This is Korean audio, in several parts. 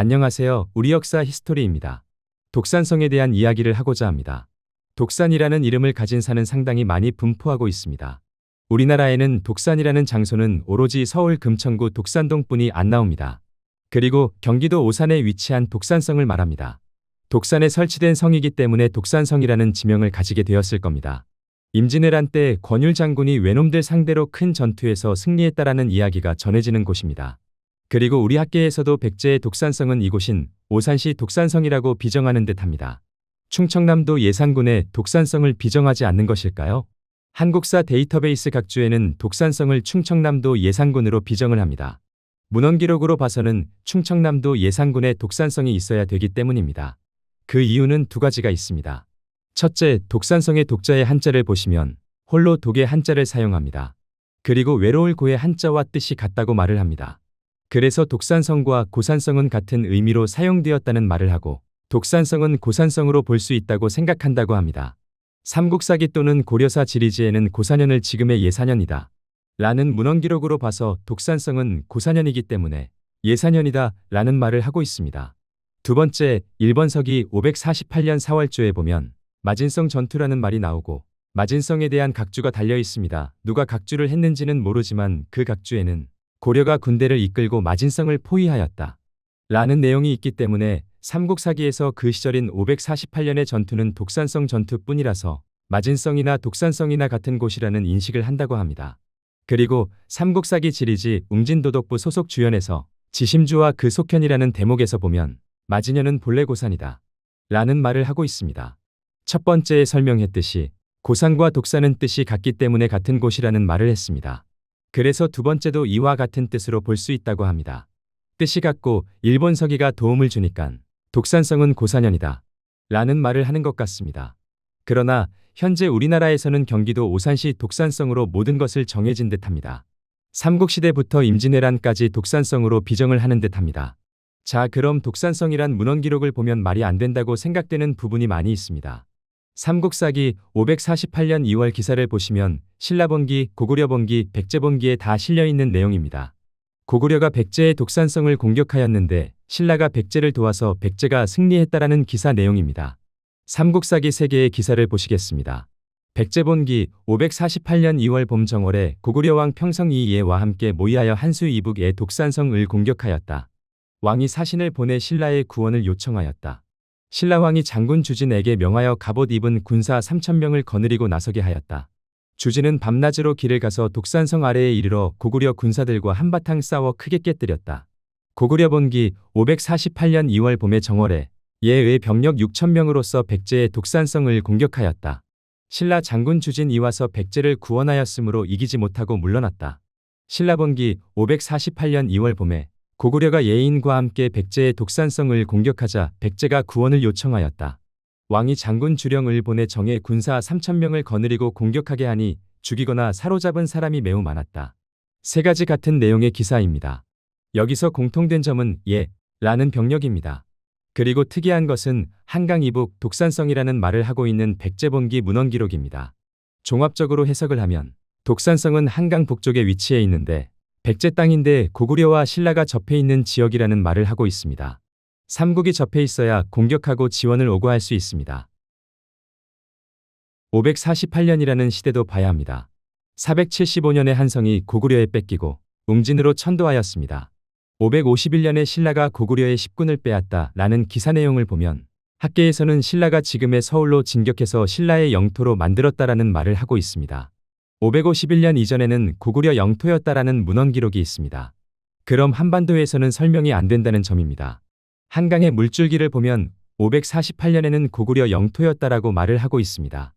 안녕하세요. 우리 역사 히스토리입니다. 독산성에 대한 이야기를 하고자 합니다. 독산이라는 이름을 가진 산은 상당히 많이 분포하고 있습니다. 우리나라에는 독산이라는 장소는 오로지 서울 금천구 독산동뿐이 안 나옵니다. 그리고 경기도 오산에 위치한 독산성을 말합니다. 독산에 설치된 성이기 때문에 독산성이라는 지명을 가지게 되었을 겁니다. 임진왜란 때 권율 장군이 외놈들 상대로 큰 전투에서 승리했다라는 이야기가 전해지는 곳입니다. 그리고 우리 학계에서도 백제의 독산성은 이곳인 오산시 독산성이라고 비정하는 듯합니다. 충청남도 예산군의 독산성을 비정하지 않는 것일까요? 한국사 데이터베이스 각주에는 독산성을 충청남도 예산군으로 비정을 합니다. 문헌기록으로 봐서는 충청남도 예산군에 독산성이 있어야 되기 때문입니다. 그 이유는 두 가지가 있습니다. 첫째, 독산성의 독자의 한자를 보시면 홀로 독의 한자를 사용합니다. 그리고 외로울 고의 한자와 뜻이 같다고 말을 합니다. 그래서 독산성과 고산성은 같은 의미로 사용되었다는 말을 하고 독산성은 고산성으로 볼 수 있다고 생각한다고 합니다. 삼국사기 또는 고려사 지리지에는 고사년을 지금의 예사년이다. 라는 문헌기록으로 봐서 독산성은 고사년이기 때문에 예사년이다 라는 말을 하고 있습니다. 두 번째, 1번 서기 548년 4월조에 보면 마진성 전투라는 말이 나오고 마진성에 대한 각주가 달려 있습니다. 누가 각주를 했는지는 모르지만 그 각주에는 고려가 군대를 이끌고 마진성을 포위하였다. 라는 내용이 있기 때문에 삼국사기에서 그 시절인 548년의 전투는 독산성 전투뿐이라서 마진성이나 독산성이나 같은 곳이라는 인식을 한다고 합니다. 그리고 삼국사기 지리지 웅진도덕부 소속 주연에서 지심주와 그 속현이라는 대목에서 보면 마진현은 본래 고산이다. 라는 말을 하고 있습니다. 첫 번째에 설명했듯이 고산과 독산은 뜻이 같기 때문에 같은 곳이라는 말을 했습니다. 그래서 두 번째도 이와 같은 뜻으로 볼 수 있다고 합니다. 뜻이 같고 일본 서기가 도움을 주니깐 독산성은 고사년이다. 라는 말을 하는 것 같습니다. 그러나 현재 우리나라에서는 경기도 오산시 독산성으로 모든 것을 정해진 듯합니다. 삼국시대부터 임진왜란까지 독산성으로 비정을 하는 듯합니다. 자 그럼 독산성이란 문헌기록을 보면 말이 안 된다고 생각되는 부분이 많이 있습니다. 삼국사기 548년 2월 기사를 보시면 신라본기, 고구려본기, 백제본기에 다 실려있는 내용입니다. 고구려가 백제의 독산성을 공격하였는데 신라가 백제를 도와서 백제가 승리했다라는 기사 내용입니다. 삼국사기 3개의 기사를 보시겠습니다. 백제본기 548년 2월 봄 정월에 고구려왕 평성이이에와 함께 모의하여 한수 이북의 독산성을 공격하였다. 왕이 사신을 보내 신라의 구원을 요청하였다. 신라왕이 장군 주진에게 명하여 갑옷 입은 군사 3천명을 거느리고 나서게 하였다. 주진은 밤낮으로 길을 가서 독산성 아래에 이르러 고구려 군사들과 한바탕 싸워 크게 깨뜨렸다. 고구려 본기 548년 2월 봄의 정월에 예의 병력 6천명으로서 백제의 독산성을 공격하였다. 신라 장군 주진 이와서 백제를 구원하였으므로 이기지 못하고 물러났다. 신라 본기 548년 2월 봄에 고구려가 예인과 함께 백제의 독산성을 공격하자 백제가 구원을 요청하였다. 왕이 장군 주령을 보내 정예 군사 3천명을 거느리고 공격하게 하니 죽이거나 사로잡은 사람이 매우 많았다. 세 가지 같은 내용의 기사입니다. 여기서 공통된 점은 예, 라는 병력입니다. 그리고 특이한 것은 한강 이북 독산성이라는 말을 하고 있는 백제본기 문헌 기록입니다. 종합적으로 해석을 하면 독산성은 한강 북쪽에 위치해 있는데 백제 땅인데 고구려와 신라가 접해 있는 지역이라는 말을 하고 있습니다. 삼국이 접해 있어야 공격하고 지원을 오고할 수 있습니다. 548년이라는 시대도 봐야 합니다. 475년에 한성이 고구려에 뺏기고 웅진으로 천도하였습니다. 551년에 신라가 고구려의 10군을 빼앗다 라는 기사 내용을 보면 학계에서는 신라가 지금의 서울로 진격해서 신라의 영토로 만들었다라는 말을 하고 있습니다. 551년 이전에는 고구려 영토였다라는 문헌 기록이 있습니다. 그럼 한반도에서는 설명이 안 된다는 점입니다. 한강의 물줄기를 보면 548년에는 고구려 영토였다라고 말을 하고 있습니다.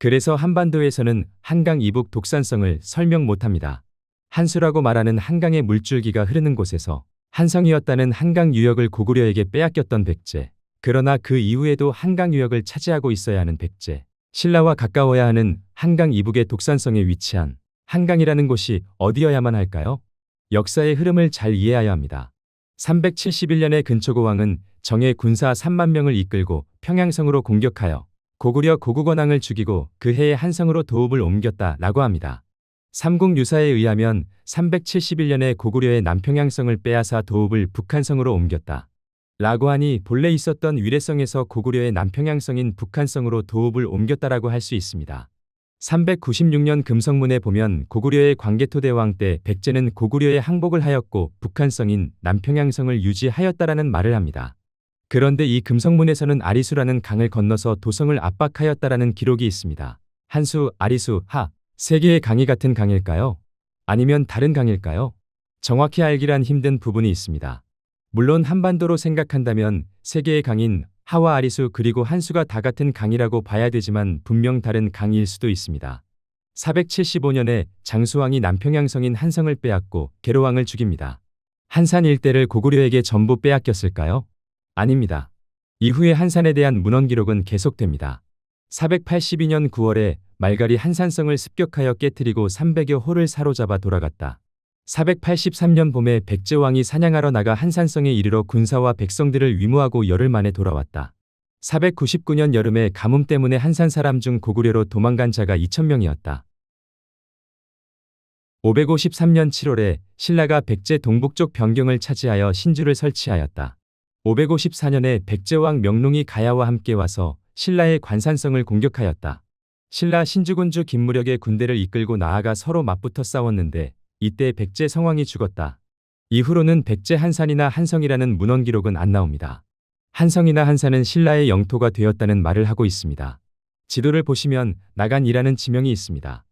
그래서 한반도에서는 한강 이북 독산성을 설명 못합니다. 한수라고 말하는 한강의 물줄기가 흐르는 곳에서 한성이었다는 한강 유역을 고구려에게 빼앗겼던 백제. 그러나 그 이후에도 한강 유역을 차지하고 있어야 하는 백제. 신라와 가까워야 하는 한강 이북의 독산성에 위치한 한강이라는 곳이 어디여야만 할까요? 역사의 흐름을 잘 이해해야 합니다. 371년에 근초고왕은 정예 군사 3만 명을 이끌고 평양성으로 공격하여 고구려 고국원왕을 죽이고 그 해에 한성으로 도읍을 옮겼다라고 합니다. 삼국 유사에 의하면 371년에 고구려의 남평양성을 빼앗아 도읍을 북한성으로 옮겼다. 라고 하니 본래 있었던 위례성에서 고구려의 남평양성인 북한성으로 도읍을 옮겼다라고 할 수 있습니다. 396년 금성문에 보면 고구려의 광개토대왕 때 백제는 고구려의 항복을 하였고 북한성인 남평양성을 유지하였다라는 말을 합니다. 그런데 이 금성문에서는 아리수라는 강을 건너서 도성을 압박하였다라는 기록이 있습니다. 한수, 아리수, 하, 세 개의 강이 같은 강일까요? 아니면 다른 강일까요? 정확히 알기란 힘든 부분이 있습니다. 물론 한반도로 생각한다면 세 개의 강인 하와 아리수 그리고 한수가 다 같은 강이라고 봐야 되지만 분명 다른 강일 수도 있습니다. 475년에 장수왕이 남평양 성인 한성을 빼앗고 계로왕을 죽입니다. 한산 일대를 고구려에게 전부 빼앗겼을까요? 아닙니다. 이후에 한산에 대한 문헌 기록은 계속됩니다. 482년 9월에 말갈이 한산성을 습격하여 깨뜨리고 300여 호를 사로잡아 돌아갔다. 483년 봄에 백제왕이 사냥하러 나가 한산성에 이르러 군사와 백성들을 위무하고 열흘 만에 돌아왔다. 499년 여름에 가뭄 때문에 한산 사람 중 고구려로 도망간 자가 2천명이었다. 553년 7월에 신라가 백제 동북쪽 변경을 차지하여 신주를 설치하였다. 554년에 백제왕 명롱이 가야와 함께 와서 신라의 관산성을 공격하였다. 신라 신주군주 김무력의 군대를 이끌고 나아가 서로 맞붙어 싸웠는데 이때 백제 성왕이 죽었다. 이후로는 백제 한산이나 한성이라는 문헌 기록은 안 나옵니다. 한성이나 한산은 신라의 영토가 되었다는 말을 하고 있습니다. 지도를 보시면 나간이라는 지명이 있습니다.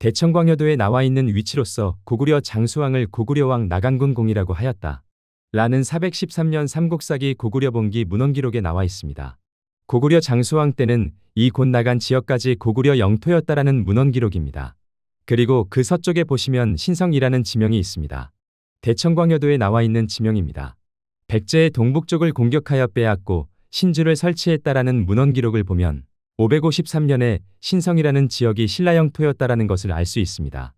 대청광여도에 나와 있는 위치로서 고구려 장수왕을 고구려왕 나간군 공이라고 하였다. 라는 413년 삼국사기 고구려 본기 문헌 기록에 나와 있습니다. 고구려 장수왕 때는 이 곧 나간 지역까지 고구려 영토였다라는 문헌 기록입니다. 그리고 그 서쪽에 보시면 신성이라는 지명이 있습니다. 대청광여도에 나와 있는 지명입니다. 백제의 동북쪽을 공격하여 빼앗고 신주를 설치했다라는 문헌 기록을 보면 553년에 신성이라는 지역이 신라 영 토였다라는 것을 알 수 있습니다.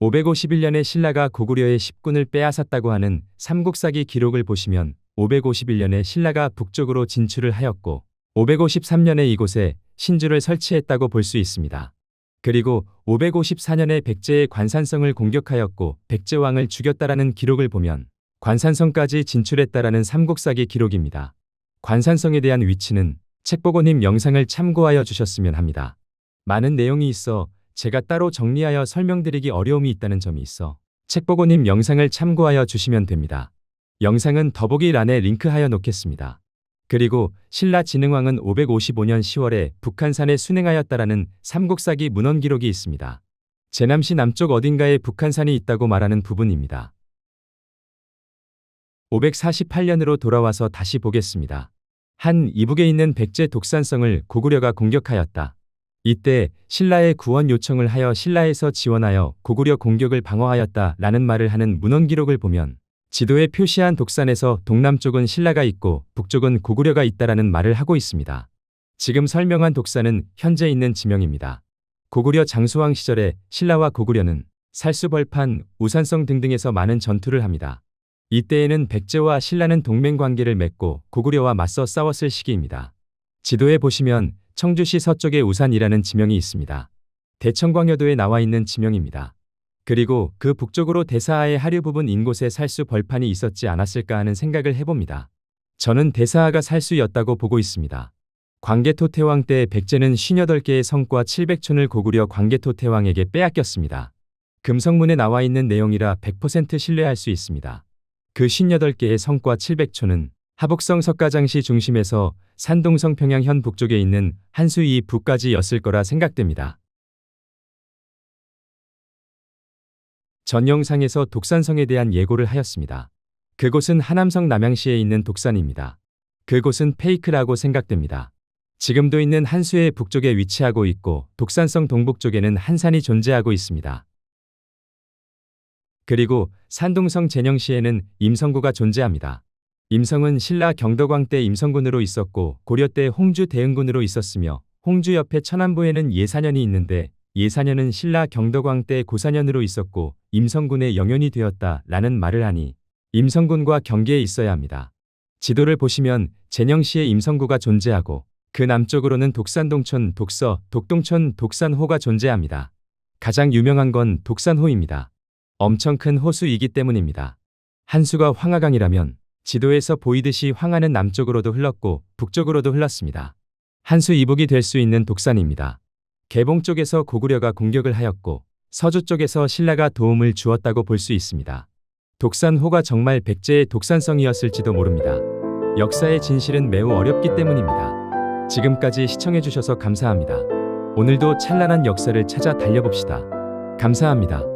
551년에 신라가 고구려의 10군을 빼앗았다고 하는 삼국사기 기록을 보시면 551년에 신라가 북쪽으로 진출을 하였고 553년에 이곳에 신주를 설치했다고 볼 수 있습니다. 그리고 554년에 백제의 관산성을 공격하였고 백제왕을 죽였다라는 기록을 보면 관산성까지 진출했다라는 삼국사기 기록입니다. 관산성에 대한 위치는 책보고님 영상을 참고하여 주셨으면 합니다. 많은 내용이 있어 제가 따로 정리하여 설명드리기 어려움이 있다는 점이 있어 책보고님 영상을 참고하여 주시면 됩니다. 영상은 더보기란에 링크하여 놓겠습니다. 그리고 신라 진흥왕은 555년 10월에 북한산에 순행하였다라는 삼국사기 문헌 기록이 있습니다. 제남시 남쪽 어딘가에 북한산이 있다고 말하는 부분입니다. 548년으로 돌아와서 다시 보겠습니다. 한 이북에 있는 백제 독산성을 고구려가 공격하였다. 이때 신라의 구원 요청을 하여 신라에서 지원하여 고구려 공격을 방어하였다 라는 말을 하는 문헌 기록을 보면 지도에 표시한 독산에서 동남쪽은 신라가 있고 북쪽은 고구려가 있다라는 말을 하고 있습니다. 지금 설명한 독산은 현재 있는 지명입니다. 고구려 장수왕 시절에 신라와 고구려는 살수벌판, 우산성 등등에서 많은 전투를 합니다. 이때에는 백제와 신라는 동맹 관계를 맺고 고구려와 맞서 싸웠을 시기입니다. 지도에 보시면 청주시 서쪽에 우산이라는 지명이 있습니다. 대청광여도에 나와 있는 지명입니다. 그리고 그 북쪽으로 대사하의 하류 부분 인곳에 살수 벌판이 있었지 않았을까 하는 생각을 해봅니다. 저는 대사하가 살수였다고 보고 있습니다. 광개토 태왕 때 백제는 58개의 성과 700촌을 고구려 광개토 태왕에게 빼앗겼습니다. 금성문에 나와 있는 내용이라 100% 신뢰할 수 있습니다. 그 58개의 성과 700촌은 하북성 석가장시 중심에서 산동성 평양현 북쪽에 있는 한수이 북까지였을 거라 생각됩니다. 전 영상에서 독산성에 대한 예고를 하였습니다. 그곳은 하남성 남양시에 있는 독산입니다. 그곳은 페이크라고 생각됩니다. 지금도 있는 한수의 북쪽에 위치하고 있고 독산성 동북쪽에는 한산이 존재하고 있습니다. 그리고 산동성 제녕시에는 임성구가 존재합니다. 임성은 신라 경덕왕 때 임성군으로 있었고 고려 때 홍주 대흥군으로 있었으며 홍주 옆에 천안부에는 예사년이 있는데 예사년은 신라 경덕왕 때 고사년으로 있었고 임성군의 영연이 되었다 라는 말을 하니 임성군과 경계에 있어야 합니다. 지도를 보시면 제녕시에 임성구가 존재하고 그 남쪽으로는 독산동촌, 독서, 독동촌, 독산호가 존재합니다. 가장 유명한 건 독산호입니다. 엄청 큰 호수이기 때문입니다. 한수가 황하강이라면 지도에서 보이듯이 황하는 남쪽으로도 흘렀고 북쪽으로도 흘렀습니다. 한수 이북이 될 수 있는 독산입니다. 개봉 쪽에서 고구려가 공격을 하였고 서주 쪽에서 신라가 도움을 주었다고 볼 수 있습니다. 독산호가 정말 백제의 독산성이었을지도 모릅니다. 역사의 진실은 매우 어렵기 때문입니다. 지금까지 시청해주셔서 감사합니다. 오늘도 찬란한 역사를 찾아 달려봅시다. 감사합니다.